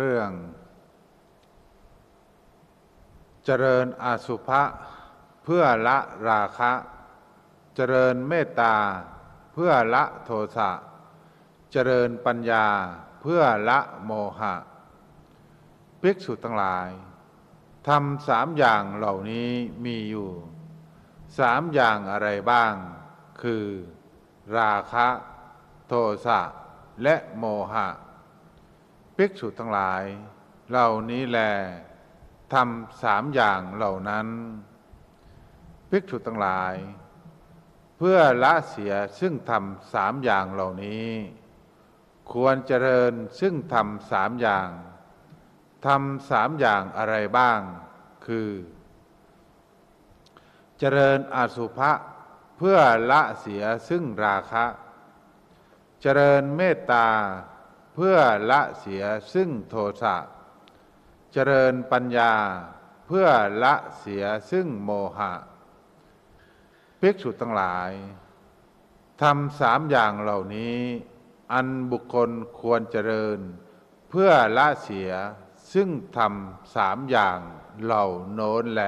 เรื่อง เจริญอาสุภะเพื่อละราคะ เจริญเมตตา เพื่อละโทสะ เจริญปัญญาเพื่อละโมหะภิกษุทั้งหลายทำสามอย่างเหล่านี้มีอยู่สามอย่างอะไรบ้าง คือ ราคะ โทสะ และโมหะ ภิกษุทั้งหลาย เหล่านี้แลทำสามอย่างเหล่านั้น ภิกษุทั้งหลาย เพื่อละเสียซึ่งทำสามอย่างเหล่านี้ ควรเจริญซึ่งทำสามอย่างทำสามอย่างอะไรบ้าง คือ เจริญอาสุภะเพื่อละเสียซึ่งราคะ เจริญเมตตา เพื่อละเสียซึ่งโทสะ เจริญปัญญาเพื่อละเสียซึ่งโมหะภิกษุทั้งหลายทำสามอย่างเหล่านี้ อันบุคคลควรเจริญ เพื่อละเสียซึ่งทำสามอย่างเหล่าโน้นแล